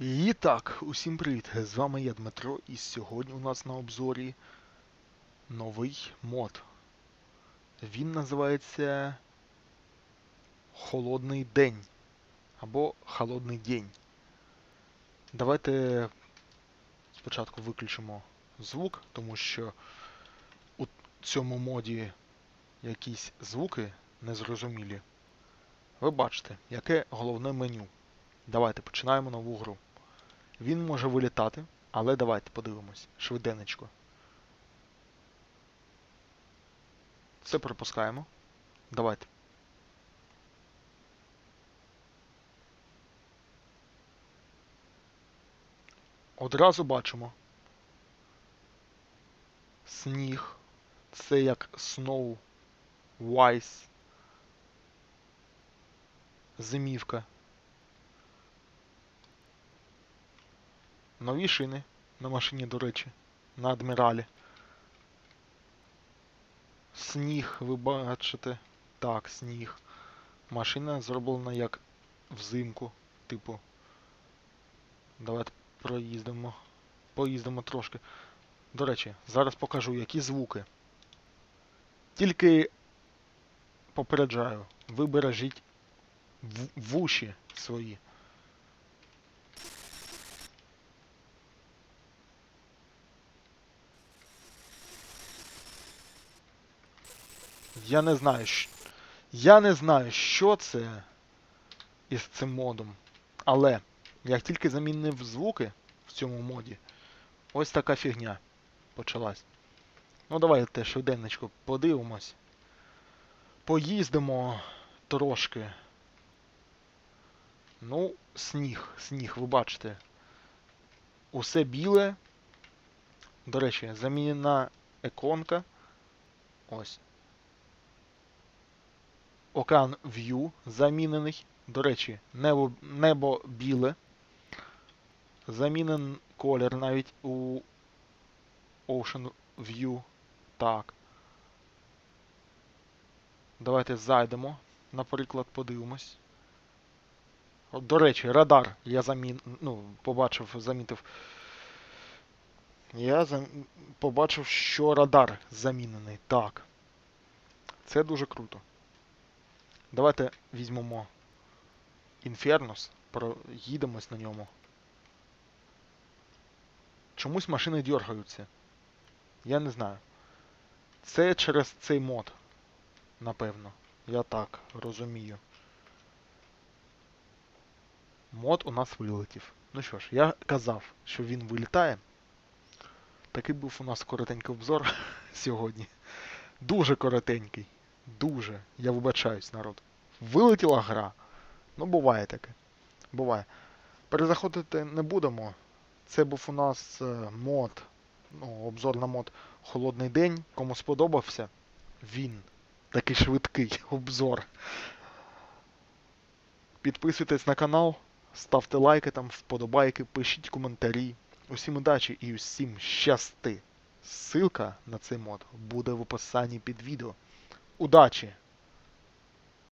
І так, усім привіт! З вами я Дмитро, і сьогодні у нас на обзорі новий мод. Він називається Холодний день або Холодний день. Давайте спочатку виключимо звук, тому що у цьому моді якісь звуки незрозумілі. Ви бачите, яке головне меню. Давайте починаємо нову гру. Він може вилітати, але давайте подивимось. Швиденечко. Це пропускаємо. Давайте. Одразу бачимо. Сніг. Це як Snow Wise. Зимівка. Нові шини на машині, до речі, на адміралі. Сніг, ви бачите. Так, сніг. Машина зроблена як взимку, типу. Давайте проїздимо. Поїздимо трошки. До речі, зараз покажу, які звуки. Тільки попереджаю, ви бережіть вуші свої. Я не знаю, щ- я не знаю, що це із цим модом. Але як тільки замінив звуки в цьому моді, ось така фігня почалась. Ну давайте швиденечко подивимось. Поїздимо трошки. Ну, сніг, сніг, ви бачите. Усе біле. До речі, замінена іконка. Ось. Океан View замінений. До речі, небо, небо біле. Замінен колір навіть у Ocean View. Так. Давайте зайдемо. Наприклад, подивимось. До речі, радар я замін... ну, побачив, замітив. Я зам... побачив, що радар замінений. Так. Це дуже круто. Давайте візьмемо Інфернус, проїдемось на ньому. Чомусь машини дергаються. Я не знаю. Це через цей мод. Напевно. Я так розумію. Мод у нас вилетів. Ну що ж, я казав, що він вилітає. Такий був у нас коротенький обзор сьогодні. Дуже коротенький. Дуже. Я вибачаюсь, народ. Вилетіла гра. Ну, буває таке. Буває. Перезаходити не будемо. Це був у нас е, мод. Ну, обзор на мод Холодний день. Кому сподобався, він. Такий швидкий обзор. Підписуйтесь на канал, ставте лайки там, вподобайки, пишіть коментарі. Усім удачі і усім щасти. Ссылка на цей мод буде в описанні під відео. Удачі!